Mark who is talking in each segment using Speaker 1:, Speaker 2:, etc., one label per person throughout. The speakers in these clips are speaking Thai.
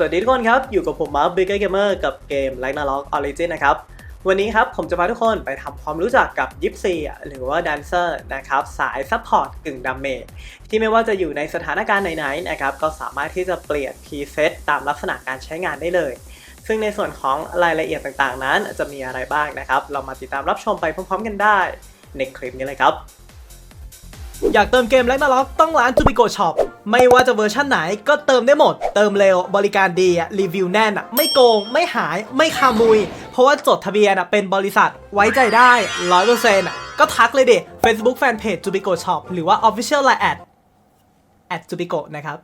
Speaker 1: สวัสดีทุกคนครับ อยู่กับผมมาร์คบิ๊กเกอร์เมอร์กับเกม Ragnarok Origin นะครับ วันนี้ครับผมจะพาทุกคนไปทำความรู้จักกับยิปซีหรือว่าแดนเซอร์นะครับ สายซัพพอร์ตกึ่งดัมเมจที่ไม่ว่าจะอยู่ในสถานการณ์ไหนๆนะครับ ก็สามารถที่จะเปลี่ยนพรีเซตตามลักษณะการใช้งานได้เลย ซึ่งในส่วนของรายละเอียดต่างๆ นั้นจะมีอะไรบ้างนะครับ เรามาติดตามรับชมไปพร้อมๆ กันได้ในคลิปนี้เลยครับ อยากเติมเกมแลกนาล็อกต้องร้านจูบิโกช็อปไม่ว่าจะเวอร์ชั่นไหนก็เติมได้หมด เติมเร็วบริการดีรีวิวแน่น ไม่โกง ไม่หายไม่คามุย เพราะว่าจดทะเบียนเป็นบริษัทไว้ใจได้ร้อยเปอร์เซ็นต์ก็ทักเลยดิ Facebook Fanpage จูบิโกช็อปหรือว่า Official Line แอดแอดจูบิโกนะครับ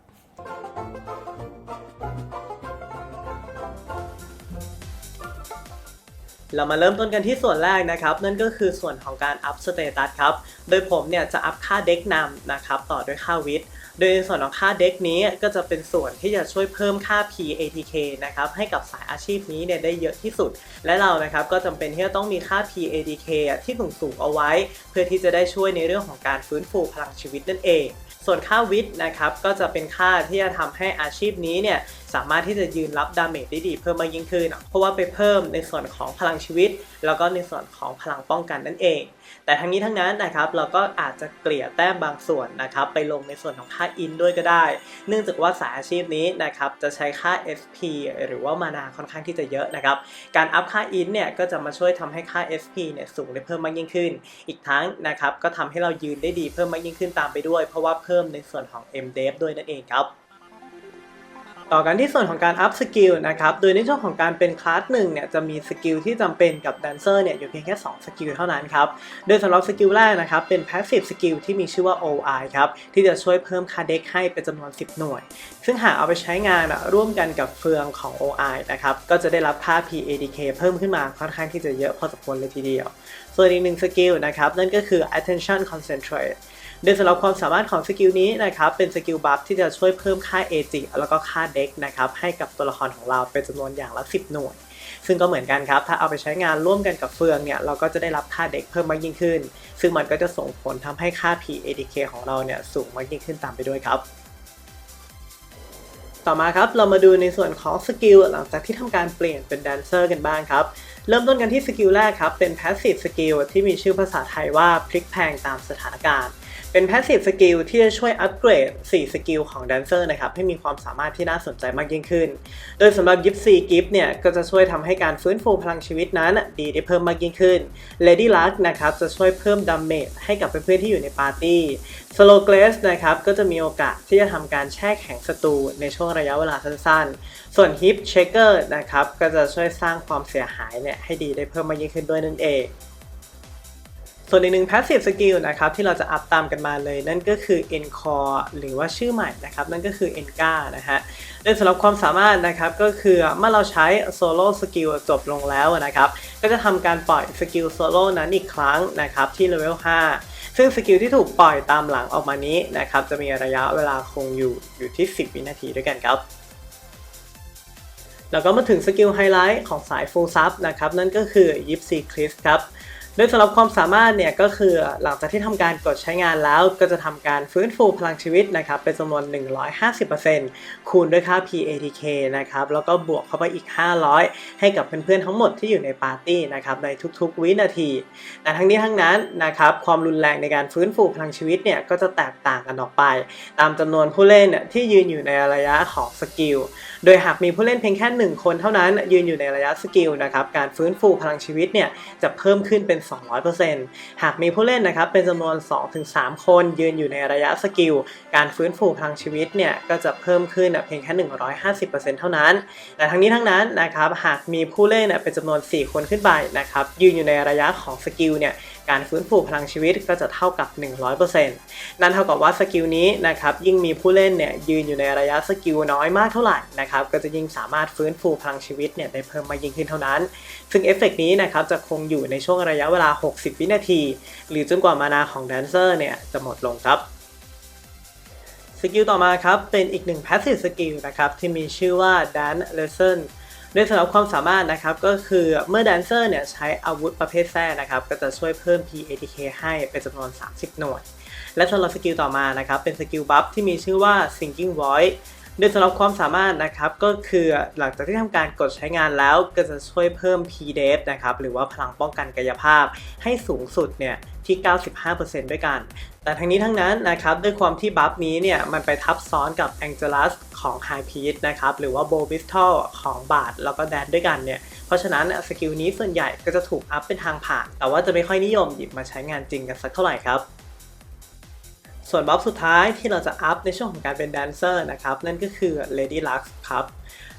Speaker 1: เรามาเริ่มต้นกันที่ส่วนแรกนะครับ นั่นก็คือส่วนของการอัพสเตตัสครับ โดยผมเนี่ยจะอัพค่าเด็กนำนะครับต่อด้วยค่าวิทย์โดยในส่วนของค่าเด็กนี้ก็จะเป็นส่วนที่จะช่วยเพิ่มค่า PATK นะครับให้กับสายอาชีพนี้เนี่ยได้เยอะที่สุด และเรานะครับก็จำเป็นที่จะต้องมีค่า PATK ที่สูงสูงเอาไว้ เพื่อที่จะได้ช่วยในเรื่องของการฟื้นฟูพลังชีวิตนั่นเอง ส่วนค่าวิทย์นะครับก็จะเป็นค่าที่จะทำให้อาชีพนี้เนี่ย สามารถที่จะยืนรับดาเมจได้ดีเพิ่มมากยิ่งขึ้น เพราะว่าไปเพิ่มในส่วนของพลังชีวิต แล้วก็ในส่วนของพลังป้องกันนั่นเอง แต่ทั้งนี้ทั้งนั้นนะครับเราก็อาจจะเกลี่ยแต้มบางส่วนนะครับไปลงในส่วนของค่าอินด้วยก็ได้ เนื่องจากว่าสายอาชีพนี้นะครับจะใช้ค่า SP หรือว่ามานาค่อนข้างที่จะเยอะนะครับการอัพค่าอินเนี่ยก็จะมาช่วยทำให้ค่า SP เนี่ยสูงได้เพิ่มมากยิ่งขึ้น อีกทั้งนะครับก็ทำให้เรายืนได้ดีเพิ่มมากยิ่งขึ้นตามไปด้วย เพราะว่าเพิ่มในส่วนของ MDEV ด้วยนั่นเองครับ ต่อกันที่ส่วนของการอัพสกิลนะครับ โดยในช่วงของการเป็นคลาสหนึ่งเนี่ยจะมีสกิลที่จำเป็นกับแดนเซอร์เนี่ยอยู่เพียงแค่ 2 สกิลเท่านั้นครับ โดยสำหรับสกิลแรกนะครับเป็น Passive Skill ที่มีชื่อว่า OI ครับ ที่จะช่วยเพิ่มคาเด็กให้เป็นจำนวน 10 หน่วย ซึ่งหากเอาไปใช้งานร่วมกันกับเฟืองของ OI นะครับก็จะได้รับค่า PADK เพิ่มขึ้นมาค่อนข้างที่จะเยอะพอสมควรเลยทีเดียว ส่วนอีกหนึ่งสกิลนะครับนั่นก็คือ Attention Concentrate โดยสำหรับความสามารถของสกิลนี้นะครับเป็นสกิลบัฟที่จะช่วยเพิ่มค่า AG แล้วก็ค่าเด็กนะครับให้กับตัวละครของเราเป็นจำนวนอย่างละ 10 หน่วย ซึ่งก็เหมือนกันครับ ถ้าเอาไปใช้งานร่วมกันกับเฟืองเนี่ยเราก็จะได้รับค่าเด็กเพิ่มมากยิ่งขึ้น ซึ่งมันก็จะส่งผลทำให้ค่า PADK ของเราเนี่ยสูงมากยิ่งขึ้นตามไปด้วยครับต่อมาครับเรามาดูในส่วนของสกิลหลังจากที่ทำการเปลี่ยนเป็นแดนเซอร์กันบ้างครับ เริ่มต้นกันที่สกิลแรกครับ เป็น Passive Skill ที่มีชื่อภาษาไทยว่าพลิกแพงตามสถานการณ์ เป็น Passive Skill ที่จะช่วยอัปเกรด 4 สกิลของแดนเซอร์นะครับ ให้มีความสามารถที่น่าสนใจมากยิ่งขึ้น โดยสำหรับยิปซีกิฟเนี่ย ก็จะช่วยทำให้การฟื้นฟูพลังชีวิตนั้น ดีได้เพิ่มมากยิ่งขึ้น Lady Luck นะครับ จะช่วยเพิ่มดาเมจให้กับเพื่อนๆที่อยู่ในปาร์ตี้ Slow Glaze นะครับ ก็จะมีโอกาสที่จะทำการแช่แข็งศัตรูในช่วงระยะเวลาสั้นๆ ส่วน Hip Shaker นะครับ ก็จะช่วยสร้างความเสียหายเนี่ยให้ดีได้เพิ่มมากยิ่งขึ้นด้วยนั่นเอง ส่วนอีกหนึ่ง passive skill นะครับที่เราจะอัพตามกันมาเลย นั่นก็คือ encore หรือว่าชื่อใหม่นะครับนั่นก็คือ enga นะฮะโดยสำหรับความสามารถนะครับก็คือเมื่อเราใช้ solo skill จบลงแล้วนะครับก็จะทำการปล่อยสกิล solo นั้นอีกครั้งนะครับที่ level 5 ซึ่งสกิลที่ถูกปล่อยตามหลังออกมานี้นะครับจะมีระยะเวลาคงอยู่อยู่ที่ 10 วินาทีด้วยกันครับแล้วก็มาถึงสกิลไฮไลท์ของสาย Full Sub นะครับนั่นก็คือยิปซีคลิสครับ โดยสำหรับความสามารถเนี่ยก็คือหลังจากที่ทำการกดใช้งานแล้วก็จะทำการฟื้นฟูพลังชีวิตนะครับเป็นจำนวน 150%คูณด้วยค่า PATK นะครับแล้วก็บวกเข้าไปอีก 500 ให้กับเพื่อนๆทั้งหมดที่อยู่ในปาร์ตี้นะครับในทุกๆวินาที แต่ทั้งนี้ทั้งนั้นนะครับความรุนแรงในการฟื้นฟูพลังชีวิตเนี่ยก็จะแตกต่างกันออกไป ตามจำนวนผู้เล่นที่ยืนอยู่ในระยะของสกิลโดยหากมีผู้เล่นเพียงแค่ 1 คนเท่านั้นยืนอยู่ในระยะสกิลนะครับการฟื้นฟูพลังชีวิตเนี่ยจะเพิ่มขึ้นเป็น200%หากมีผู้เล่นนะครับเป็นจำนวน 2-3 คนยืนอยู่ในระยะสกิล การฟื้นฟูพลังชีวิตเนี่ยก็จะเพิ่มขึ้นเพียงแค่ 150%เท่านั้น แต่ทั้งนี้ทั้งนั้นนะครับหากมีผู้เล่นเป็นจำนวน 4 คนขึ้นไปนะครับยืนอยู่ในระยะของสกิลเนี่ย การฟื้นฟูพลังชีวิตก็จะเท่ากับ 100%นั่นเท่ากับว่าสกิลนี้นะครับยิ่งมีผู้เล่นเนี่ยยืนอยู่ในระยะสกิลน้อยมากเท่าไหร่นะครับก็จะยิ่งสามารถฟื้นฟูพลังชีวิตเนี่ยได้เพิ่มมากยิ่งขึ้นเท่านั้น ซึ่งเอฟเฟกต์นี้นะครับจะคงอยู่ในช่วงระยะเวลา 60 วินาที หรือจนกว่ามานาของแดนเซอร์เนี่ยจะหมดลงครับสกิลต่อมาครับ เป็นอีกหนึ่ง passive skill นะครับ ที่มีชื่อว่า dance lesson โดยสำหรับความสามารถนะครับก็คือเมื่อแดนเซอร์เนี่ยใช้อาวุธประเภทแท้นะครับก็จะช่วยเพิ่ม PATK ให้เป็นจำนวน 30 หน่วย และสำหรับสกิลต่อมานะครับเป็นสกิลบัฟที่มีชื่อว่า Singing Voice โดยสำหรับความสามารถนะครับก็คือหลังจากที่ทำการกดใช้งานแล้วก็จะช่วยเพิ่ม PDEF นะครับหรือว่าพลังป้องกันกายภาพให้สูงสุดเนี่ยที่ 95%ด้วยกัน แต่ทั้งนี้ทั้งนั้นนะครับด้วยความที่บัฟนี้เนี่ยมันไปทับซ้อนกับ Angelus ของ High p e a c นะครับหรือว่า Bow Pistol ของบาทแล้วก็แดนด้วยกันเนี่ยเพราะฉะนั้นสกิลนี้ส่วนใหญ่ก็จะถูกอัพเป็นทางผ่าน แต่ว่าจะไม่ค่อยนิยมหยิบมาใช้งานจริงกันสักเท่าไหร่ครับ ส่วนบัฟสุดท้ายที่เราจะอัพในช่วงของการเป็นแดนเซอร์นะครับ นั่นก็คือ Lady Lux ครับ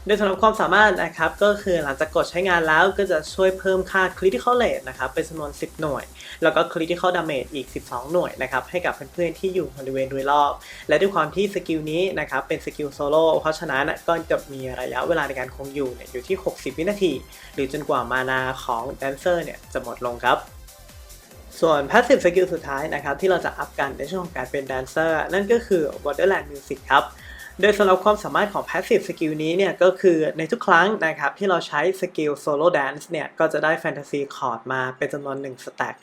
Speaker 1: โดยสำหรับความสามารถนะครับก็คือหลังจากกดใช้งานแล้วก็จะช่วยเพิ่มค่า Critical Rate นะครับเป็นจำนวน 10 หน่วย แล้วก็ Critical Damage อีก 12 หน่วยนะครับให้กับเพื่อนๆที่อยู่บริเวณโดยรอบ และด้วยความที่สกิลนี้นะครับเป็นสกิลโซโล่เพราะฉะนั้นก็จะมีระยะเวลาในการคงอยู่เนี่ยอยู่ที่ 60 วินาที หรือจนกว่ามานาของแดนเซอร์เนี่ยจะหมดลงครับ ส่วน Passive Skill สุดท้ายนะครับที่เราจะอัพกันในช่วงของการเป็นแดนเซอร์นั่นก็คือ Borderland Music ครับ โดยสำหรับความสามารถของ Passive Skill นี้เนี่ยก็คือในทุกครั้งนะครับที่เราใช้สกิล Solo Dance เนี่ยก็จะได้ Fantasy Chord มาเป็นจำนวน1สแต็ก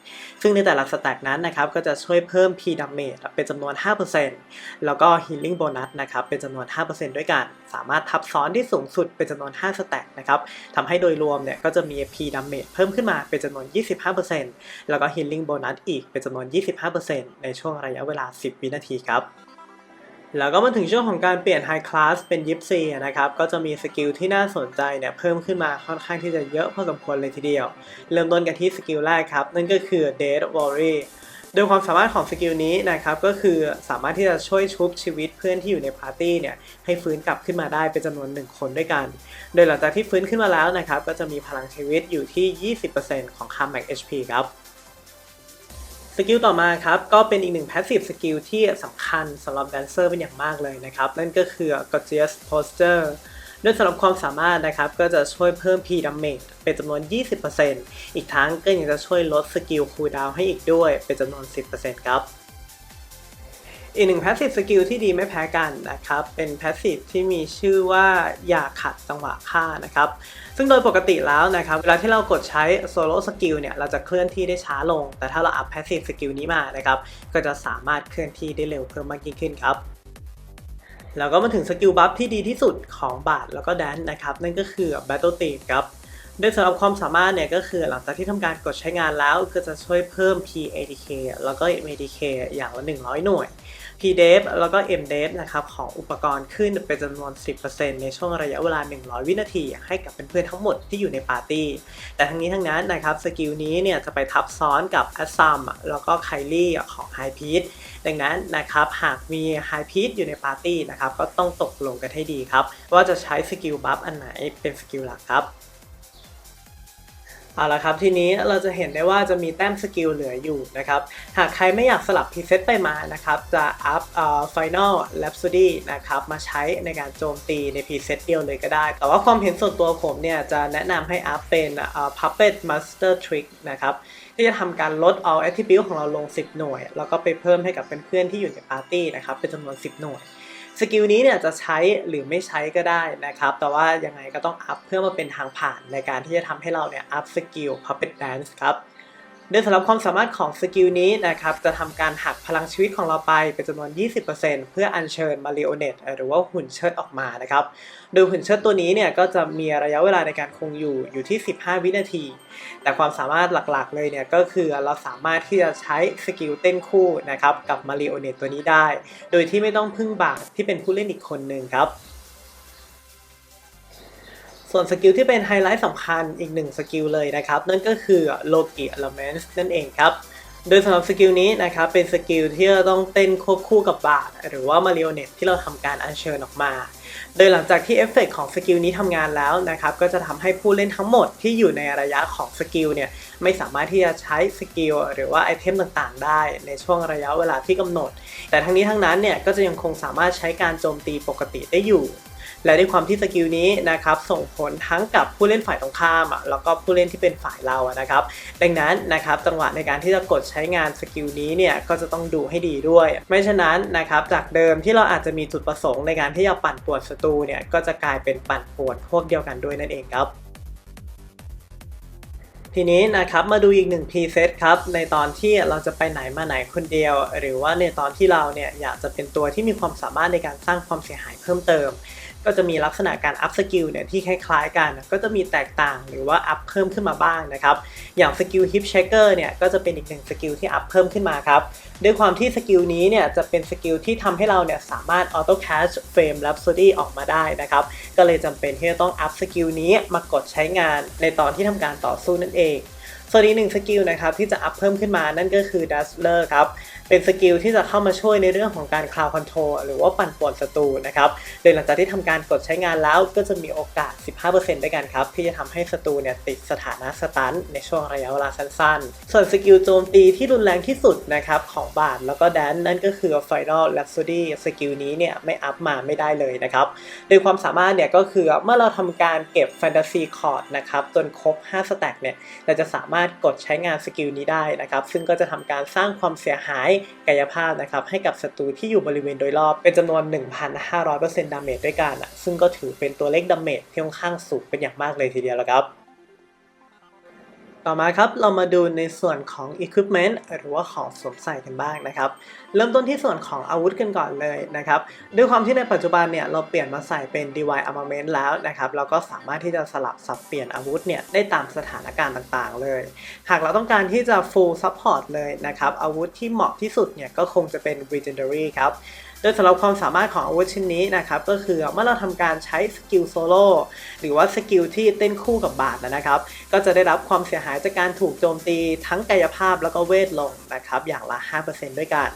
Speaker 1: ซึ่งในแต่ละสแต็กนั้นนะครับก็จะช่วยเพิ่ม P Damage เป็นจำนวน 5%แล้วก็ Healing Bonus นะครับเป็นจำนวน 5%ด้วยกัน สามารถทับซ้อนที่สูงสุดเป็นจำนวน5สแต็กนะครับทำให้โดยรวมเนี่ยก็จะมี P Damage เพิ่มขึ้นมาเป็นจำนวน 25%แล้วก็ Healing Bonus อีกเป็นจำนวน 25%ในช่วงระยะเวลา 10 วินาทีครับ แล้วก็มาถึงช่วงของการเปลี่ยน High Class เป็นยิปซีนะครับ ก็จะมีสกิลที่น่าสนใจเนี่ยเพิ่มขึ้นมาค่อนข้างที่จะเยอะพอสมควรเลยทีเดียว เริ่มต้นกันที่สกิลแรกครับ นั่นก็คือ Dead Worry โดยความสามารถของสกิลนี้นะครับก็คือสามารถที่จะช่วยชุบชีวิตเพื่อนที่อยู่ในปาร์ตี้เนี่ยให้ฟื้นกลับขึ้นมาได้เป็นจำนวน 1 คนด้วยกัน โดยหลังจากที่ฟื้นขึ้นมาแล้วนะครับก็จะมีพลังชีวิตอยู่ที่ 20%ของ Comeback HP ครับ สกิลต่อมาครับก็เป็นอีกหนึ่ง passive สกิลที่สำคัญสำหรับแดนเซอร์เป็นอย่างมากเลยนะครับ นั่นก็คือ gorgeous posture โดยสำหรับความสามารถนะครับ ก็จะช่วยเพิ่ม P damage เป็นจำนวน 20%อีกทั้งก็ยังจะช่วยลดสกิลคูลดาวน์ให้อีกด้วยเป็นจำนวน 10%ครับอีกหนึ่ง passive skill ที่ดีไม่แพ้กันนะครับ เป็น passive ที่มีชื่อว่าอย่าขัดจังหวะฆ่านะครับ ซึ่งโดยปกติแล้วนะครับ เวลาที่เรากดใช้ solo skill เนี่ย เราจะเคลื่อนที่ได้ช้าลง แต่ถ้าเราอัพ passive skill นี้มานะครับ ก็จะสามารถเคลื่อนที่ได้เร็วเพิ่มมากยิ่งขึ้นครับแล้วก็มาถึงสกิลบัฟที่ดีที่สุดของบาทแล้วก็แดนนะครับ นั่นก็คือ Battle t h e m ครับโดยสำหรับความสามารถเนี่ยก็คือหลังจากที่ทำการกดใช้งานแล้วก็จะช่วยเพิ่ม PADK แล้วก็ MADK อย่างละ 100 หน่วย PDEF แล้วก็ MDEF นะครับของอุปกรณ์ขึ้นเป็นจำนวน 10%ในช่วงระยะเวลา 100 วินาที ให้กับเพื่อนๆทั้งหมดที่อยู่ในปาร์ตี้ แต่ทั้งนี้ทั้งนั้นนะครับสกิลนี้เนี่ยจะไปทับซ้อนกับ a s a m แล้วก็ไคลี่ของ High p e a c ดังนั้นนะครับหากมี High p e a c อยู่ในปาร์ตี้นะครับก็ต้องตกลงกันให้ดีครับว่าจะใช้สกิลบัฟอันไหนเป็นสกิลหลักครับ เอาละครับทีนี้เราจะเห็นได้ว่าจะมีแต้มสกิลเหลืออยู่นะครับ หากใครไม่อยากสลับพรีเซตไปมานะครับ จะอัพเอ่อ Final Rhapsody นะครับมาใช้ในการโจมตีในพรีเซตเดียวเลยก็ได้ แต่ว่าความเห็นส่วนตัวผมเนี่ย จะแนะนำให้อัพเป็นเอ่อ Puppet Master Trick นะครับที่จะทำการลดเอา attribute ของเราลง 10 หน่วย แล้วก็ไปเพิ่มให้กับเพื่อนๆที่อยู่ในปาร์ตี้นะครับเป็นจำนวน 10 หน่วย สกิลนี้เนี่ยจะใช้หรือไม่ใช้ก็ได้นะครับ แต่ว่ายังไงก็ต้องอัพเพื่อมาเป็นทางผ่านในการที่จะทำให้เราเนี่ยอัพสกิล Puppet Dance ครับ โดยสำหรับความสามารถของสกิลนี้นะครับจะทำการหักพลังชีวิตของเราไปเป็นจำนวน 20%เพื่ออัญเชิญมาริโอเนตหรือว่าหุ่นเชิดออกมานะครับโดยหุ่นเชิดตัวนี้เนี่ยก็จะมีระยะเวลาในการคงอยู่อยู่ที่ 15 วินาที แต่ความสามารถหลักๆเลยเนี่ยก็คือเราสามารถที่จะใช้สกิลเต้นคู่นะครับกับมาริโอเนตตัวนี้ได้ โดยที่ไม่ต้องพึ่งบาทที่เป็นผู้เล่นอีกคนหนึ่งครับ ส่วนสกิลที่เป็นไฮไลท์สำคัญอีกหนึ่งสกิลเลยนะครับ นั่นก็คือโลกิเอลเมนต์นั่นเองครับโดยสำหรับสกิลนี้นะครับเป็นสกิลที่เราต้องเต้นควบคู่กับบาทหรือว่ามาริโอเนตที่เราทำการอัญเชิญออกมา โดยหลังจากที่เอฟเฟกของสกิลนี้ทำงานแล้วนะครับก็จะทำให้ผู้เล่นทั้งหมดที่อยู่ในระยะของสกิลเนี่ยไม่สามารถที่จะใช้สกิลหรือว่าไอเทมต่างๆ ได้ในช่วงระยะเวลาที่กำหนด แต่ทั้งนี้ทั้งนั้นเนี่ยก็จะยังคงสามารถใช้การโจมตีปกติได้อยู่และด้วยความที่สกิลนี้นะครับส่งผลทั้งกับผู้เล่นฝ่ายตรงข้ามอะแล้วก็ผู้เล่นที่เป็นฝ่ายเราอะนะครับ ดังนั้นนะครับจังหวะในการที่จะกดใช้งานสกิลนี้เนี่ยก็จะต้องดูให้ดีด้วย ไม่ฉะนั้นนะครับจากเดิมที่เราอาจจะมีจุดประสงค์ในการที่จะปั่นป่วนศัตรูเนี่ยก็จะกลายเป็นปั่นป่วนพวกเดียวกันด้วยนั่นเองครับ ทีนี้นะครับมาดูอีกหนึ่งพรีเซตครับในตอนที่เราจะไปไหนมาไหนคนเดียว หรือว่าในตอนที่เราเนี่ยอยากจะเป็นตัวที่มีความสามารถในการสร้างความเสียหายเพิ่มเติม ก็จะมีลักษณะการอัพสกิลเนี่ยที่คล้ายๆกัน ก็จะมีแตกต่างหรือว่าอัพเพิ่มขึ้นมาบ้างนะครับ อย่างสกิลฮิปเชคเกอร์เนี่ยก็จะเป็นอีกหนึ่งสกิลที่อัพเพิ่มขึ้นมาครับด้วยความที่สกิลนี้เนี่ยจะเป็นสกิลที่ทำให้เราเนี่ยสามารถออโต้แคชเฟรม Rhapsody ออกมาได้นะครับ ก็เลยจำเป็นที่จะต้องอัพสกิลนี้มากดใช้งานในตอนที่ทำการต่อสู้นั่นเองส่วนอีกหนึ่งสกิลนะครับที่จะอัพเพิ่มขึ้นมานั่นก็คือ Dazzler ครับ เป็นสกิลที่จะเข้ามาช่วยในเรื่องของการคลาวคอนโทรลหรือว่าปั่นป่วนศัตรูนะครับโดยหลังจากที่ทำการกดใช้งานแล้วก็จะมีโอกาส 15%ด้วยกันครับ ที่จะทำให้ศัตรูเนี่ยติดสถานะสตันในช่วงระยะเวลาสั้นๆ ส่วนสกิลโจมตีที่รุนแรงที่สุดนะครับของบาทแล้วก็แดนนั่นก็คือ Final Rhapsody สกิลนี้เนี่ยไม่อัพมาไม่ได้เลยนะครับโดยความสามารถเนี่ยก็คือเมื่อเราทำการเก็บ Fantasy Chord นะครับจนครบ 5 สแต็กเนี่ยเราจะสามารถกดใช้งานสกิลนี้ได้นะครับซึ่งก็จะทำการสร้างความเสียหายกายภาพนะครับให้กับศัตรูที่อยู่บริเวณโดยรอบเป็นจำนวน 1,500%ดาเมจด้วยกันอะซึ่งก็ถือเป็นตัวเลขดาเมจที่ค่อนข้างสูงเป็นอย่างมากเลยทีเดียวแล้วครับ ต่อมาครับเรามาดูในส่วนของ Equipment หรือว่าของสวมใส่กันบ้างนะครับ เริ่มต้นที่ส่วนของอาวุธกันก่อนเลยนะครับ ด้วยความที่ในปัจจุบันเนี่ยเราเปลี่ยนมาใส่เป็น DY Armament แล้วนะครับ เราก็สามารถที่จะสลับสับเปลี่ยนอาวุธเนี่ยได้ตามสถานการณ์ต่างๆ เลย หากเราต้องการที่จะ full support เลยนะครับ อาวุธที่เหมาะที่สุดเนี่ยก็คงจะเป็น Legendary ครับ โดยสำหรับความสามารถของอาวุธชิ้นนี้นะครับก็คือเมื่อเราทำการใช้สกิลโซโล่หรือว่าสกิลที่เต้นคู่กับบาทนะครับ ก็จะได้รับความเสียหายจากการถูกโจมตีทั้งกายภาพแล้วก็เวทลงนะครับอย่างละ 5%ด้วยกัน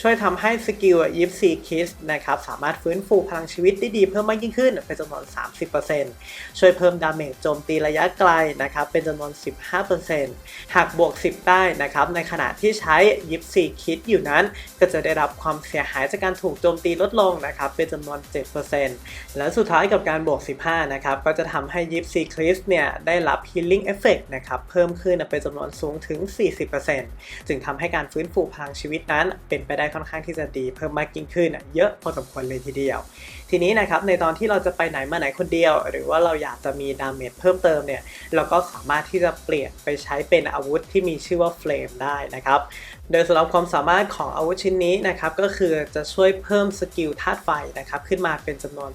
Speaker 1: ช่วยทำให้สกิลยิปซีคิสนะครับสามารถฟื้นฟูพลังชีวิตได้ดีเพิ่มมากยิ่งขึ้น เป็นจำนวน 30%ช่วยเพิ่มดาเมจโจมตีระยะไกลนะครับเป็นจำนวน 15%หากบวก 10 ได้นะครับในขณะที่ใช้ยิปซีคิดอยู่นั้น ก็จะได้รับความเสียหายจากการถูกโจมตีลดลงนะครับเป็นจำนวน 7%และสุดท้ายกับการบวก 15นะครับก็จะทำให้ยิปซีคิสเนี่ยได้รับ healing effect นะครับเพิ่มขึ้นเป็นจำนวนสูงถึง 40%จึงทำให้การฟื้นฟูพลังชีวิตนั้นเป็นไปได้ค่อนข้างที่จะดีเพิ่มมากยิ่งขึ้นเยอะพอสมควรเลยทีเดียว ทีนี้นะครับในตอนที่เราจะไปไหนมาไหนคนเดียว หรือว่าเราอยากจะมีดาเมจเพิ่มเติมเนี่ยเราก็สามารถที่จะเปลี่ยนไปใช้เป็นอาวุธที่มีชื่อว่าเฟลมได้นะครับ โดยสำหรับความสามารถของอาวุธชิ้นนี้นะครับก็คือจะช่วยเพิ่มสกิลธาตุไฟนะครับขึ้นมาเป็นจำนวน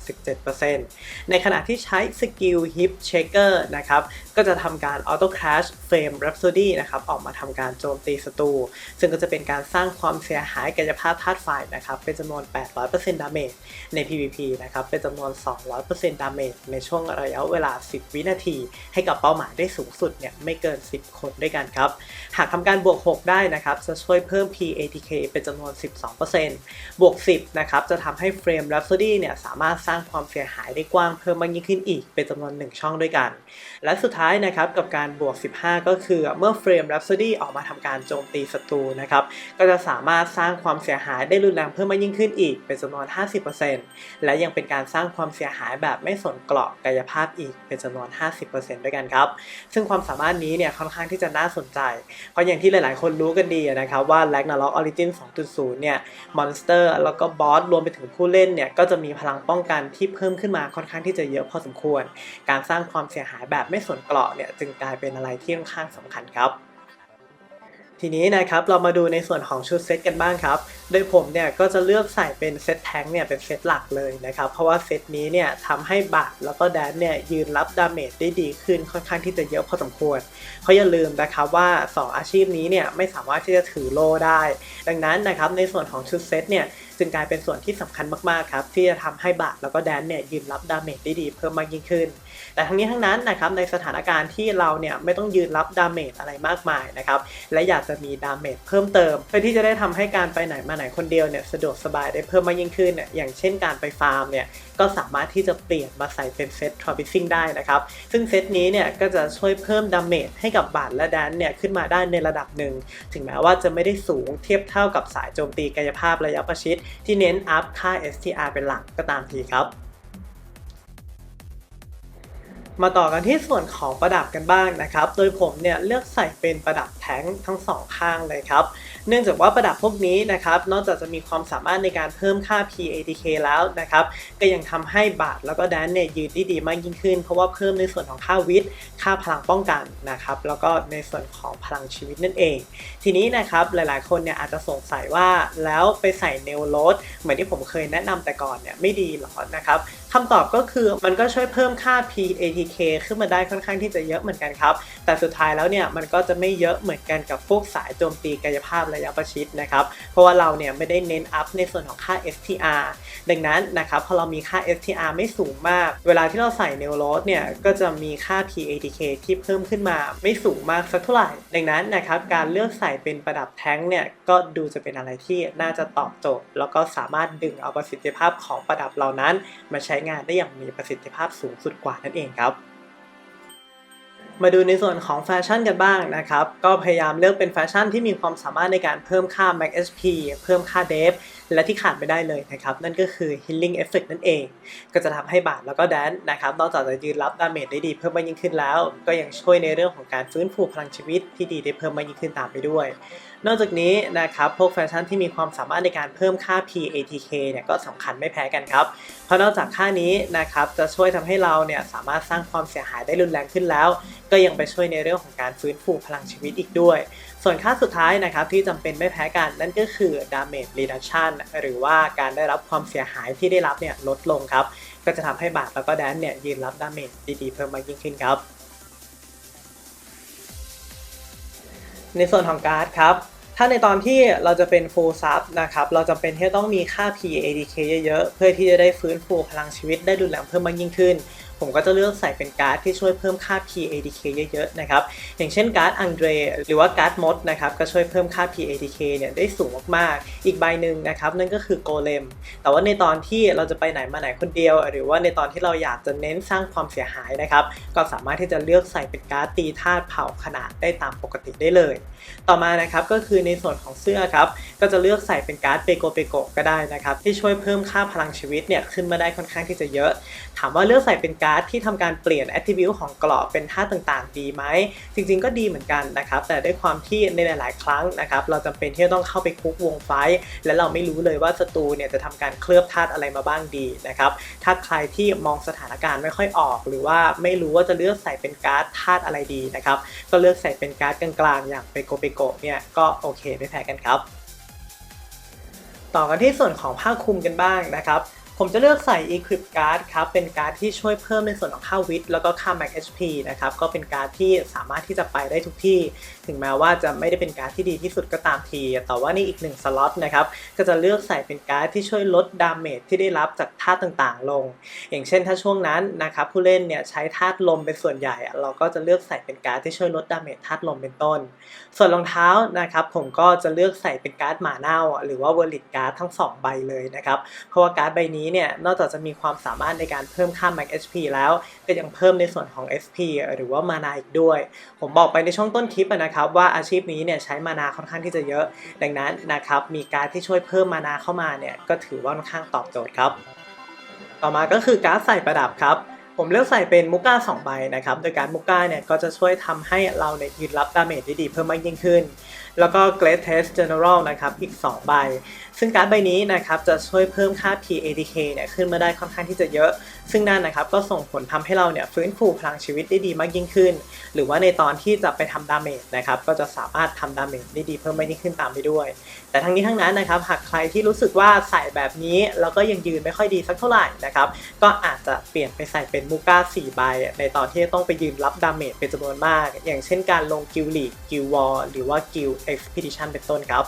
Speaker 1: 17%ในขณะที่ใช้สกิล Hip Shaker นะครับก็จะทำการ Auto Crash Frame Rhapsody นะครับออกมาทำการโจมตีศัตรูซึ่งก็จะเป็นการสร้างความเสียหายกายภาพธาตุไฟนะครับเป็นจำนวน 800%ดาเมจใน PVP นะครับเป็นจำนวน 200%ดาเมจในช่วงระยะเวลา 10 วินาที ให้กับเป้าหมายได้สูงสุดเนี่ยไม่เกิน 10 คนด้วยกันครับหากทำการบวก 6 ได้นะครับจะช่วยเพิ่ม PATK เป็นจำนวน 12%บวก 10 นะครับ จะทำให้ Frame Rhapsody เนี่ยสามารถสร้างความเสียหายได้กว้างเพิ่มมากยิ่งขึ้นอีก เป็นจำนวน 1 ช่องด้วยกัน และสุดท้ายนะครับกับการบวก 15 ก็คือเมื่อ Frame Rhapsody ออกมาทำการโจมตีศัตรูนะครับ ก็จะสามารถสร้างความเสียหายได้รุนแรงเพิ่มมากยิ่งขึ้นอีก เป็นจำนวน 50%และยังเป็นการสร้างความเสียหายแบบไม่สนเกราะกายภาพอีก เป็นจำนวน 50%ด้วยกันครับ ซึ่งความสามารถนี้เนี่ยค่อนข้างที่จะน่าสนใจ เพราะอย่างที่หลาย ๆ คนรู้กันดีนะนะครับว่า Ragnarok Origin 2.0 เนี่ยมอนสเตอร์แล้วก็บอสรวมไปถึงผู้เล่นเนี่ยก็จะมีพลังป้องกันที่เพิ่มขึ้นมาค่อนข้างที่จะเยอะพอสมควร การสร้างความเสียหายแบบไม่สนเกราะเนี่ยจึงกลายเป็นอะไรที่ค่อนข้างสำคัญครับ ทีนี้นะครับเรามาดูในส่วนของชุดเซตกันบ้างครับ โดยผมเนี่ยก็จะเลือกใส่เป็นเซตแทงเนี่ยเป็นเซตหลักเลยนะครับ เพราะว่าเซตนี้เนี่ยทำให้บาทแล้วก็แดนเนี่ยยืนรับดาเมจได้ดีขึ้นค่อนข้างที่จะเยอะพอสมควร เพราะอย่าลืมนะครับว่า 2 อาชีพนี้เนี่ยไม่สามารถที่จะถือโล่ได้ ดังนั้นนะครับในส่วนของชุดเซตเนี่ย จึงกลายเป็นส่วนที่สำคัญมากๆครับที่จะทำให้บาทแล้วก็แดนเนี่ยยืนรับดาเมจได้ดีเพิ่มมากยิ่งขึ้น แต่ทั้งนี้ทั้งนั้นนะครับในสถานการณ์ที่เราเนี่ยไม่ต้องยืนรับดาเมจอะไรมากมายนะครับและอยากจะมีดาเมจเพิ่มเติม เพื่อที่จะได้ทำให้การไปไหนมาไหนคนเดียวเนี่ยสะดวกสบายได้เพิ่มมากยิ่งขึ้นเนี่ยอย่างเช่นการไปฟาร์มเนี่ย ก็สามารถที่จะเปลี่ยนมาใส่เป็นเซตทรอปิซิ่งได้นะครับ ซึ่งเซตนี้เนี่ยก็จะช่วยเพิ่มดาเมจให้กับบาทและแดนเนี่ยขึ้นมาได้ในระดับหนึ่ง ถึงแม้ว่าจะไม่ได้สูงเทียบเท่ากับสายโจมตีกายภาพระยะประชิด ที่เน้นอัพค่า STR เป็นหลักก็ตามทีครับ มาต่อกันที่ส่วนของประดับกันบ้างนะครับ โดยผมเนี่ยเลือกใส่เป็นประดับแท้งทั้งสองข้างเลยครับ เนื่องจากว่าประดับพวกนี้นะครับ นอกจากจะมีความสามารถในการเพิ่มค่า PATK แล้วนะครับ ก็ยังทำให้บาทแล้วก็แดนเนี่ยยืนได้ดีมากยิ่งขึ้น เพราะว่าเพิ่มในส่วนของค่าวิทย์ ค่าพลังป้องกันนะครับ แล้วก็ในส่วนของพลังชีวิตนั่นเอง ทีนี้นะครับหลายๆ คนเนี่ยอาจจะสงสัยว่าแล้วไปใส่เนลโลดเหมือนที่ผมเคยแนะนำแต่ก่อนเนี่ยไม่ดีหรอนะครับ คำตอบก็คือมันก็ช่วยเพิ่มค่า PATK ขึ้นมาได้ค่อนข้างที่จะเยอะเหมือนกันครับ แต่สุดท้ายแล้วเนี่ยมันก็จะไม่เยอะเหมือนกันกับพวกสายโจมตีกายภาพระยะประชิดนะครับ เพราะว่าเราเนี่ยไม่ได้เน้นอัพในส่วนของค่า STR ดังนั้นนะครับพอเรามีค่า STR ไม่สูงมาก เวลาที่เราใส่เนลโลดเนี่ยก็จะมีค่า PATK ที่เพิ่มขึ้นมาไม่สูงมากสักเท่าไหร่ ดังนั้นนะครับการเลือกใส่เป็นประดับแท้งเนี่ยก็ดูจะเป็นอะไรที่น่าจะตอบโจทย์ แล้วก็สามารถดึงเอาประสิทธิภาพของประดับเหล่านั้นมาใช้งานได้อย่างมีประสิทธิภาพสูงสุดกว่านั่นเองครับ มาดูในส่วนของแฟชั่นกันบ้างนะครับ ก็พยายามเลือกเป็นแฟชั่นที่มีความสามารถในการเพิ่มค่า Max HP เพิ่มค่า Def และที่ขาดไม่ได้เลยนะครับ นั่นก็คือ Healing Effect นั่นเอง ก็จะทำให้บาทแล้วก็แดนนะครับ นอกจากจะยืนรับดาเมจได้ดีเพิ่มมากยิ่งขึ้นแล้ว ก็ยังช่วยในเรื่องของการฟื้นฟูพลังชีวิตที่ดีได้เพิ่มมากยิ่งขึ้นตามไปด้วย นอกจากนี้นะครับพวกแฟชั่นที่มีความสามารถในการเพิ่มค่า PATK เนี่ยก็สำคัญไม่แพ้กันครับ เพราะนอกจากค่านี้นะครับจะช่วยทำให้เราเนี่ยสามารถสร้างความเสียหายได้รุนแรงขึ้นแล้ว ก็ยังไปช่วยในเรื่องของการฟื้นฟูพลังชีวิตอีกด้วย ส่วนค่าสุดท้ายนะครับที่จำเป็นไม่แพ้กันนั่นก็คือ damage reduction หรือว่าการได้รับความเสียหายที่ได้รับเนี่ยลดลงครับ ก็จะทำให้บาทแล้วก็แดนเนี่ยยืนรับดาเมจดีๆเพิ่มมากยิ่งขึ้นครับ ในส่วนของการ์ดครับ ถ้าในตอนที่เราจะเป็น full sub นะครับ เราจำเป็นที่จะต้องมีค่า PADK เยอะๆ เพื่อที่จะได้ฟื้นฟูพลังชีวิตได้ดุลแรงเพิ่มมากยิ่งขึ้น ผมก็จะเลือกใส่เป็นการ์ดที่ช่วยเพิ่มค่า PADK เยอะๆนะครับ อย่างเช่นการ์ดอังเดรหรือว่าการ์ดมดนะครับก็ช่วยเพิ่มค่า PADK เนี่ยได้สูงมากๆ อีกใบหนึ่งนะครับนั่นก็คือโกเลม แต่ว่าในตอนที่เราจะไปไหนมาไหนคนเดียว หรือว่าในตอนที่เราอยากจะเน้นสร้างความเสียหายนะครับก็สามารถที่จะเลือกใส่เป็นการ์ดตีธาตุเผาขนาดได้ตามปกติได้เลย ต่อมานะครับก็คือในส่วนของเสื้อครับก็จะเลือกใส่เป็นการ์ดเปโกเปโกก็ได้นะครับที่ช่วยเพิ่มค่าพลังชีวิตเนี่ยขึ้นมาได้ค่อนข้างที่จะเยอะ ถามว่าเลือกใส่เป็นการ์ดที่ทำการเปลี่ยน attribute ของกรอบเป็นท่าต่างๆ ดีไหม จริงๆก็ดีเหมือนกันนะครับ แต่ด้วยความที่ในหลาย ๆ ครั้งนะครับ เราจำเป็นที่จะต้องเข้าไปคุกวงไฟ และเราไม่รู้เลยว่าศัตรูเนี่ยจะทำการเคลือบธาตุอะไรมาบ้างดีนะครับ ถ้าใครที่มองสถานการณ์ไม่ค่อยออก หรือว่าไม่รู้ว่าจะเลือกใส่เป็นการ์ดธาตุอะไรดีนะครับ ก็เลือกใส่เป็นการ์ดกลางๆ อย่างเปโกเปโกเนี่ยก็โอเคไม่แพ้กันครับต่อกันที่ส่วนของผ้าคลุมกันบ้างนะครับ ผมจะเลือกใส่ Equip Card ครับ เป็นการ์ดที่ช่วยเพิ่มในส่วนของค่าวิทแล้วก็ค่า Max HP นะครับ ก็เป็นการ์ดที่สามารถที่จะไปได้ทุกที่ ถึงแม้ว่าจะไม่ได้เป็นการ์ดที่ดีที่สุดก็ตามที แต่ว่าในอีกหนึ่งสล็อตนะครับ ก็จะเลือกใส่เป็นการ์ดที่ช่วยลดดาเมจที่ได้รับจากธาต่างๆ ลง อย่างเช่นถ้าช่วงนั้นนะครับผู้เล่นเนี่ยใช้ธาตุลมเป็นส่วนใหญ่ เราก็จะเลือกใส่เป็นการ์ดที่ช่วยลดดาเมจธาตุลมเป็นต้น ส่วนรองเท้านะครับผมก็จะเลือกใส่เป็นการ์ดหมาเน่า หรือว่าเวอร์ลิตการ์ดทั้ง 2 ใบเลยนะครับ เพราะว่าการ์ดใบนี้เนี่ยนอกจากจะมีความสามารถในการเพิ่มค่า Max HP แล้วก็ยังเพิ่มในส่วนของ SP หรือว่ามานาอีกด้วย ผมบอกไปในช่วงต้นคลิปนะครับว่าอาชีพนี้เนี่ยใช้มานาค่อนข้างที่จะเยอะ ดังนั้นนะครับมีการที่ช่วยเพิ่มมานาเข้ามาเนี่ยก็ถือว่าค่อนข้างตอบโจทย์ครับ ต่อมาก็คือการ์ดใส่ประดับครับผมเลือกใส่เป็นมุก้า2ใบนะครับ โดยการมุก้าเนี่ยก็จะช่วยทำให้เราเนี่ยยืนรับดาเมจได้ดีเพิ่มมากยิ่งขึ้น แล้วก็ Great Test General นะครับอีก 2 ใบ ซึ่งการ์ดใบนี้นะครับจะช่วยเพิ่มค่า PADK เนี่ยขึ้นมาได้ค่อนข้างที่จะเยอะ ซึ่งนั่นนะครับก็ส่งผลทำให้เราเนี่ยฟื้นฟูพลังชีวิตได้ดีมากยิ่งขึ้น หรือว่าในตอนที่จะไปทำดาเมจนะครับก็จะสามารถทำดาเมจได้ดีเพิ่มมากยิ่งขึ้นตามไปด้วย แต่ทั้งนี้ทั้งนั้นนะครับหากใครที่รู้สึกว่าใส่แบบนี้แล้วก็ยังยืนไม่ค่อยดีสักเท่าไหร่นะครับก็อาจจะเปลี่ยนไปใส่เป็นมูก้า4ใบในตอนที่ต้องไปยืนรับดาเมจเป็นจำนวนมาก อย่างเช่นการลงกิลลีกิลวอลหรือว่ากิลเอ็กซ์เพดิชันเป็นต้นครับ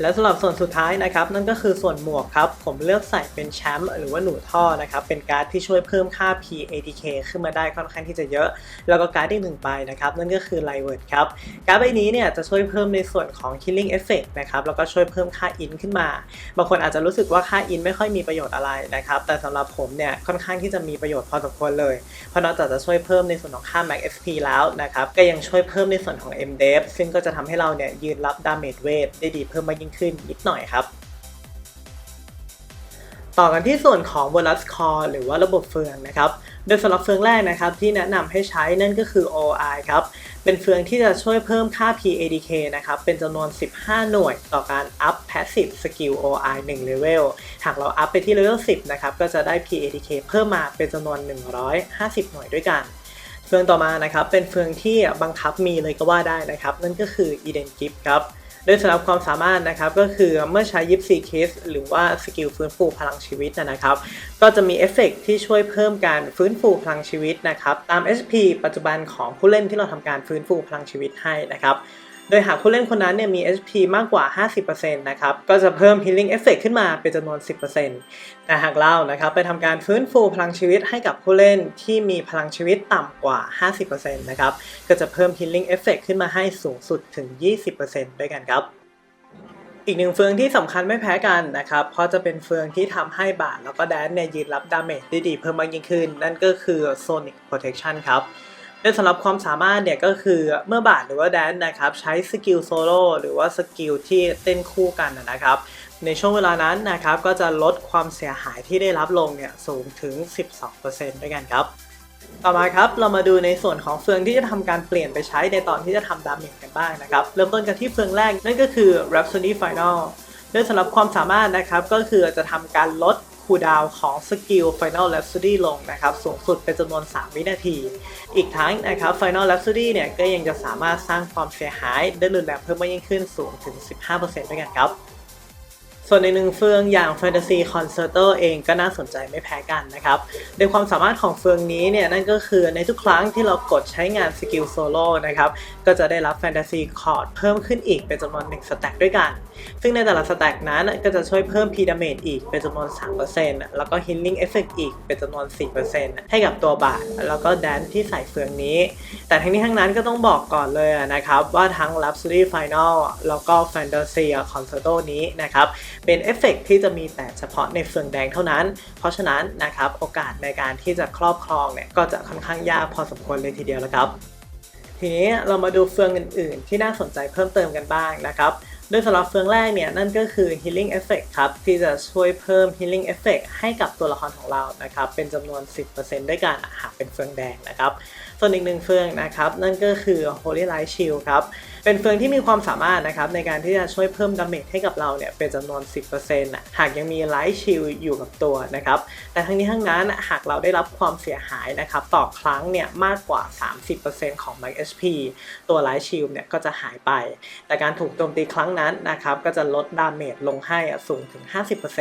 Speaker 1: และสำหรับส่วนสุดท้ายนะครับนั่นก็คือส่วนหมวกครับ ผมเลือกใส่เป็นแชมป์หรือว่าหนูท่อนะครับ เป็นการ์ดที่ช่วยเพิ่มค่า PADK ขึ้นมาได้ค่อนข้างที่จะเยอะ แล้วก็การ์ดอีกหนึ่งใบนะครับ นั่นก็คือไลเวิร์ดครับ การ์ดใบนี้เนี่ยจะช่วยเพิ่มในส่วนของ Killing Effect นะครับ แล้วก็ช่วยเพิ่มค่าอินขึ้นมา บางคนอาจจะรู้สึกว่าค่าอินไม่ค่อยมีประโยชน์อะไรนะครับ แต่สำหรับผมเนี่ยค่อนข้างที่จะมีประโยชน์พอสมควรเลย เพราะนอกจากจะช่วยเพิ่มในส่วนของค่า Max SP แล้วนะครับ ก็ยังช่วยเพิ่มในส่วนของ MDEF ซึ่งก็จะทำให้เราเนี่ยยืนรับดาเมจเวทได้ดีเพิ่มมากยิ่งขึ้นนิดหน่อยครับ ต่อกันที่ส่วนของ bonus core หรือว่าระบบเฟืองนะครับ โดยสำหรับเฟืองแรกนะครับที่แนะนำให้ใช้นั่นก็คือ OI ครับ เป็นเฟืองที่จะช่วยเพิ่มค่า PADK นะครับ เป็นจำนวน 15 หน่วยต่อการ up passive skill OI 1 level หากเรา up ไปที่ level 10 นะครับ ก็จะได้ PADK เพิ่มมาเป็นจำนวน 150 หน่วยด้วยกันเฟืองต่อมานะครับเป็นเฟืองที่บังคับมีเลยก็ว่าได้นะครับ นั่นก็คือ Eden Gift ครับ โดยสำหรับความสามารถนะครับก็คือเมื่อใช้ยิปซีคิสหรือว่าสกิลฟื้นฟูพลังชีวิตนะครับ ก็จะมีเอฟเฟกต์ที่ช่วยเพิ่มการฟื้นฟูพลังชีวิตนะครับ ตาม HP ปัจจุบันของผู้เล่นที่เราทำการฟื้นฟูพลังชีวิตให้นะครับ โดยหากผู้เล่นคนนั้นเนี่ยมี HP มากกว่า 50%นะครับ ก็จะเพิ่ม Healing Effect ขึ้นมาเป็นจำนวน 10%แต่หากเรานะครับไปทำการฟื้นฟูพลังชีวิตให้กับผู้เล่นที่มีพลังชีวิตต่ำกว่า 50%นะครับ ก็จะเพิ่ม Healing Effect ขึ้นมาให้สูงสุดถึง 20%ด้วยกันครับอีกหนึ่งเฟืองที่สำคัญไม่แพ้กันนะครับ เพราะจะเป็นเฟืองที่ทำให้บาทแล้วก็แดนเนี่ยยืนรับดาเมจได้ดีเพิ่มมากยิ่งขึ้น นั่นก็คือ Sonic Protection ครับ โดยสำหรับความสามารถเนี่ยก็คือเมื่อบาทหรือว่าแดนนะครับใช้สกิลโซโล่หรือว่าสกิลที่เต้นคู่กันนะครับในช่วงเวลานั้นนะครับก็จะลดความเสียหายที่ได้รับลงเนี่ยสูงถึง 12%ด้วยกันครับต่อมาครับเรามาดูในส่วนของเฟืองที่จะทำการเปลี่ยนไปใช้ในตอนที่จะทำดาเมจกันบ้างนะครับเริ่มต้นกันที่เฟืองแรกนั่นก็คือ Rhapsody Final โดยสำหรับความสามารถนะครับก็คือจะทำการลด คูลดาวของสกิล Final Rhapsody ลงนะครับสูงสุดเป็นจำนวน 3 วินาที อีกทั้งนะครับ Final Rhapsody เนี่ยก็ยังจะสามารถสร้างความเสียหายได้รุนแรงเพิ่มมากยิ่งขึ้นสูงถึง 15%ด้วยกันครับ ส่วนในหนึ่งเฟืองอย่าง Fantasy Concerto เองก็น่าสนใจไม่แพ้กันนะครับโดยความสามารถของเฟืองนี้เนี่ยนั่นก็คือในทุกครั้งที่เรากดใช้งานสกิลโซโล่นะครับก็จะได้รับ Fantasy Chord เพิ่มขึ้นอีกเป็นจำนวน1สแต็กด้วยกัน ซึ่งในแต่ละสแต็กนั้นก็จะช่วยเพิ่ม P damage อีกเป็นจำนวน 3%แล้วก็ Healing Effect อีกเป็นจำนวน 4%ให้กับตัวบาทแล้วก็แดนที่ใส่เฟืองนี้ แต่ทั้งนี้ทั้งนั้นก็ต้องบอกก่อนเลยนะครับว่าทั้ง Rhapsody Final แล้วก็ Fantasy Concerto นี้นะครับ เป็นเอฟเฟกต์ที่จะมีแต่เฉพาะในเฟืองแดงเท่านั้น เพราะฉะนั้นนะครับโอกาสในการที่จะครอบครองเนี่ยก็จะค่อนข้างยากพอสมควรเลยทีเดียวแล้วครับ ทีนี้เรามาดูเฟืองอื่น ๆ ที่น่าสนใจเพิ่มเติมกันบ้างนะครับโดยสำหรับเฟืองแรกเนี่ยนั่นก็คือ healing effect ครับ ที่จะช่วยเพิ่ม healing effect ให้กับตัวละครของเรานะครับ เป็นจำนวน 10%ด้วยกันหากเป็นเฟืองแดงนะครับ ส่วนอีกหนึ่งเฟืองนะครับ นั่นก็คือ holy light shield ครับ เป็นเฟืองที่มีความสามารถนะครับในการที่จะช่วยเพิ่มดาเมจให้กับเราเนี่ยเป็นจำนวน 10%นะหากยังมี light shield อยู่กับตัวนะครับ แต่ทั้งนี้ทั้งนั้นหากเราได้รับความเสียหายนะครับต่อครั้งเนี่ยมากกว่า 30%ของ max HP ตัว light shield เนี่ยก็จะหายไป แต่การถูกโจมตีครั้งนั้นนะครับก็จะลดดาเมจลงให้อะสูงถึง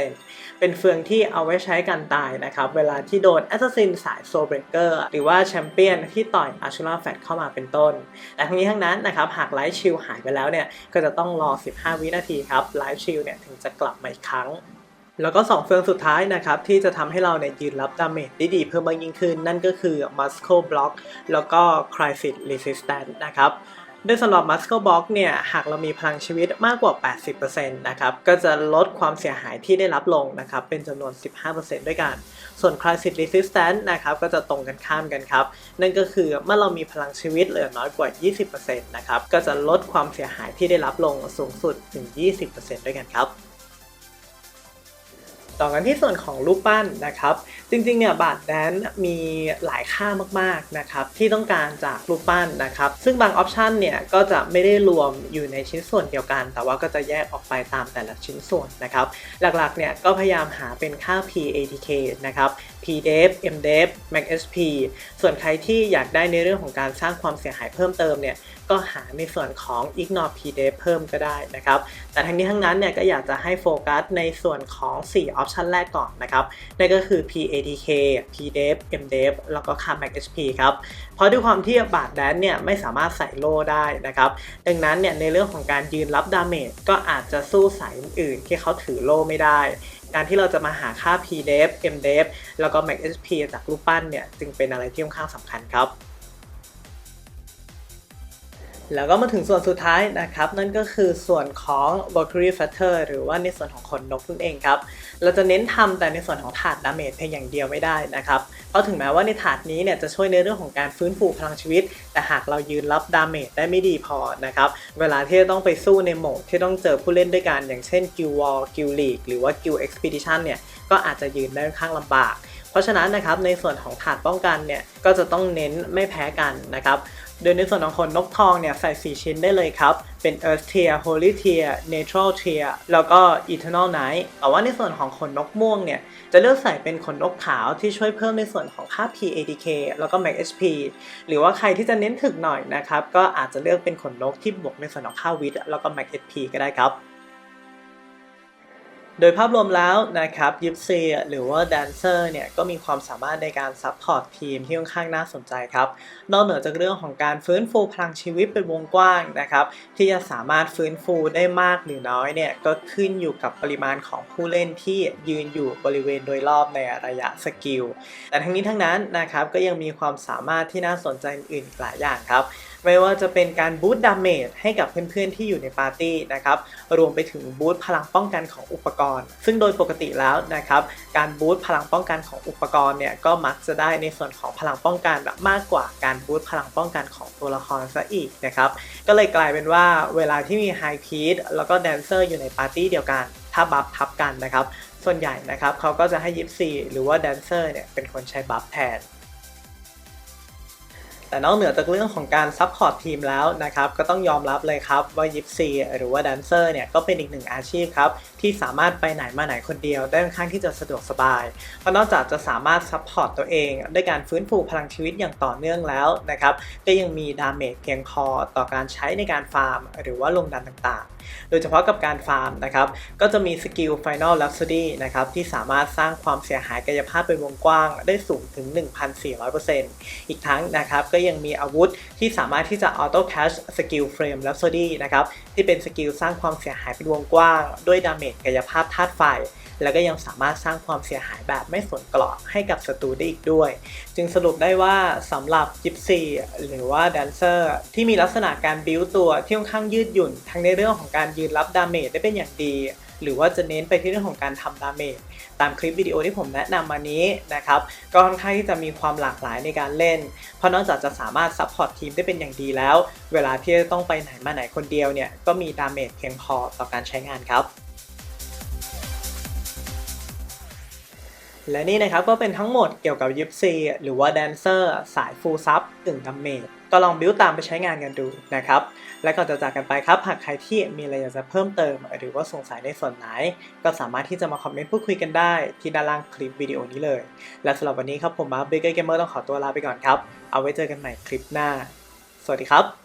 Speaker 1: 50%เป็นเฟืองที่เอาไว้ใช้กันตายนะครับเวลาที่โดน Assassin สาย Soul Breaker หรือว่าแชมเปี้ยนที่ต่อย Ashura Fat เข้ามาเป็นต้น แต่ทั้งนี้ทั้งนั้นนะครับหากไลฟ์ชิลหายไปแล้วเนี่ย ก็จะต้องรอ 15 วินาทีครับไลฟ์ชิลเนี่ยถึงจะกลับมาอีกครั้ง แล้วก็ 2 เฟืองสุดท้ายนะครับ ที่จะทำให้เราเนี่ยยืนรับดาเมจได้ดีเพิ่มมากยิ่งขึ้น นั่นก็คือ Muscle Block แล้วก็ Crisis Resistance นะครับ โดยสำหรับ Muscle Box เนี่ย หากเรามีพลังชีวิตมากกว่า 80%นะครับ ก็จะลดความเสียหายที่ได้รับลงนะครับ เป็นจำนวน 15%ด้วยกัน ส่วน Crisis Resistance นะครับ ก็จะตรงกันข้ามกันครับ นั่นก็คือเมื่อเรามีพลังชีวิตเหลือน้อยกว่า 20%นะครับ ก็จะลดความเสียหายที่ได้รับลงสูงสุดถึง 20%ด้วยกันครับ ต่อกันที่ส่วนของรูปปั้นนะครับ จริงๆเนี่ยบาทแดนมีหลายค่ามากๆนะครับที่ต้องการจากรูปปั้นนะครับ ซึ่งบางออปชันเนี่ยก็จะไม่ได้รวมอยู่ในชิ้นส่วนเดียวกัน แต่ว่าก็จะแยกออกไปตามแต่ละชิ้นส่วนนะครับ หลักๆเนี่ยก็พยายามหาเป็นค่า PATK นะครับ PDEF MDEF MAXHP ส่วนใครที่อยากได้ในเรื่องของการสร้างความเสียหายเพิ่มเติมเนี่ย ก็หาในส่วนของ ignore pdef เพิ่มก็ได้นะครับ แต่ทั้งนี้ทั้งนั้นเนี่ยก็อยากจะให้โฟกัสในส่วนของ4ออปชันแรกก่อนนะครับนั่นก็คือ patk pdef mdef แล้วก็ค่า maxhp ครับเพราะด้วยความที่บาทแดนเนี่ยไม่สามารถใส่โล่ได้นะครับ ดังนั้นเนี่ยในเรื่องของการยืนรับดาเมจก็อาจจะสู้สายอื่นที่เขาถือโล่ไม่ได้การที่เราจะมาหาค่า pdef mdef แล้วก็ maxhp จากรูปปั้นเนี่ย จึงเป็นอะไรที่ค่อนข้างสำคัญครับ แล้วก็มาถึงส่วนสุดท้ายนะครับ นั่นก็คือส่วนของ Valkyrie Factor หรือว่าในส่วนของขนนกนั่นเองครับ เราจะเน้นทำแต่ในส่วนของถาดดาเมจเพียงอย่างเดียวไม่ได้นะครับ เพราะถึงแม้ว่าในถาดนี้เนี่ยจะช่วยในเรื่องของการฟื้นฟูพลังชีวิต แต่หากเรายืนรับดาเมจได้ไม่ดีพอนะครับ เวลาที่จะต้องไปสู้ในโหมดที่ต้องเจอผู้เล่นด้วยกัน อย่างเช่น Guild War Guild League หรือว่า Guild Expedition เนี่ยก็ก็อาจจะยืนได้ค่อนข้างลำบาก เพราะฉะนั้นนะครับในส่วนของถาดป้องกันเนี่ยก็จะต้องเน้นไม่แพ้กันนะครับ โดยในส่วนของขนนกทองเนี่ยใส่ 4 ชิ้นได้เลยครับ เป็น Earth Tier Holy Tier Natural Tier แล้วก็ Eternal Night แต่ว่าในส่วนของขนนกม่วงเนี่ย จะเลือกใส่เป็นขนนกขาวที่ช่วยเพิ่มในส่วนของค่า PADK แล้วก็ Max HP หรือว่าใครที่จะเน้นถึกหน่อยนะครับ ก็อาจจะเลือกเป็นขนนกที่บวกในส่วนของค่าวิทแล้วก็ Max HP ก็ได้ครับ โดยภาพรวมแล้วนะครับยิปซีหรือว่าแดนเซอร์เนี่ยก็มีความสามารถในการซัพพอร์ตทีมที่ค่อนข้างน่าสนใจครับ นอกเหนือจากเรื่องของการฟื้นฟูพลังชีวิตเป็นวงกว้างนะครับที่จะสามารถฟื้นฟูได้มากหรือน้อยเนี่ยก็ขึ้นอยู่กับปริมาณของผู้เล่นที่ยืนอยู่บริเวณโดยรอบในระยะสกิลแต่ทั้งนี้ทั้งนั้นนะครับก็ยังมีความสามารถที่น่าสนใจอื่นๆอีกหลายอย่างครับ ไม่ว่าจะเป็นการบูตดาเมจให้กับเพื่อนๆที่อยู่ในปาร์ตี้นะครับรวมไปถึงบูตพลังป้องกันของอุปกรณ์ ซึ่งโดยปกติแล้วนะครับการบูตพลังป้องกันของอุปกรณ์เนี่ยก็มักจะได้ในส่วนของพลังป้องกันมากกว่าการบูตพลังป้องกันของตัวละครซะอีกนะครับก็เลยกลายเป็นว่าเวลาที่มีไฮพีทแล้วก็แดนเซอร์อยู่ในปาร์ตี้เดียวกัน ถ้าบัฟทับกันนะครับส่วนใหญ่นะครับเขาก็จะให้ยิปซีหรือว่าแดนเซอร์เนี่ยเป็นคนใช้บัฟแทน แต่นอกเหนือจากเรื่องของการซัพพอร์ตทีมแล้วนะครับก็ต้องยอมรับเลยครับว่ายิปซีหรือว่าแดนเซอร์เนี่ยก็เป็นอีกหนึ่งอาชีพครับ ที่สามารถไปไหนมาไหนคนเดียว ได้ค่อนข้างที่จะสะดวกสบาย เพราะนอกจากจะสามารถซัพพอร์ตตัวเองด้วยการฟื้นฟูพลังชีวิตอย่างต่อเนื่องแล้วนะครับก็ยังมีดาเมจเพียงพอต่อการใช้ในการฟาร์ม หรือว่าลงดันต่างๆ โดยเฉพาะกับการฟาร์มนะครับก็จะมีสกิล Final Rhapsody นะครับที่สามารถสร้างความเสียหายกายภาพเป็นวงกว้าง ได้สูงถึง 1,400%อีกทั้งนะครับก็ยังมีอาวุธที่สามารถที่จะ Auto Cash สกิล Frame Rhapsody นะครับที่เป็นสกิลสร้างความเสียหายเป็นวงกว้าง ด้วยดาเมจกายภาพธาตุไฟ แล้วก็ยังสามารถสร้างความเสียหายแบบไม่สนกราะให้กับศัตรูได้อีกด้วย จึงสรุปได้ว่าสำหรับยิปซีหรือว่าแดนเซอร์ที่มีลักษณะการบิวตัวที่ค่อนข้างยืดหยุ่น ทั้งในเรื่องของการยืนรับดาเมจได้เป็นอย่างดีหรือว่าจะเน้นไปที่เรื่องของการทำดาเมจตามคลิปวิดีโอที่ผมแนะนำมานี้นะครับ ก็ค่อนข้างที่จะมีความหลากหลายในการเล่น เพราะนอกจากจะสามารถซัพพอร์ตทีมได้เป็นอย่างดีแล้ว เวลาที่จะต้องไปไหนมาไหนคนเดียวเนี่ย ก็มีดาเมจเพียงพอต่อการใช้งานครับ และนี่นะครับก็เป็นทั้งหมดเกี่ยวกับยิปซีหรือว่าแดนเซอร์สายฟูลซับกึ่งดัมเมจก็ลองบิวตามไปใช้งานกันดูนะครับ และก่อนจะจากกันไปครับ หากใครที่มีอะไรอยากจะเพิ่มเติม หรือว่าสงสัยในส่วนไหน ก็สามารถที่จะมาคอมเมนต์พูดคุยกันได้ที่ด้านล่างคลิปวิดีโอนี้เลย และสำหรับวันนี้ครับผมมาร์คเบเกอร์เกมเมอร์ต้องขอตัวลาไปก่อนครับ เอาไว้เจอกันใหม่คลิปหน้า สวัสดีครับ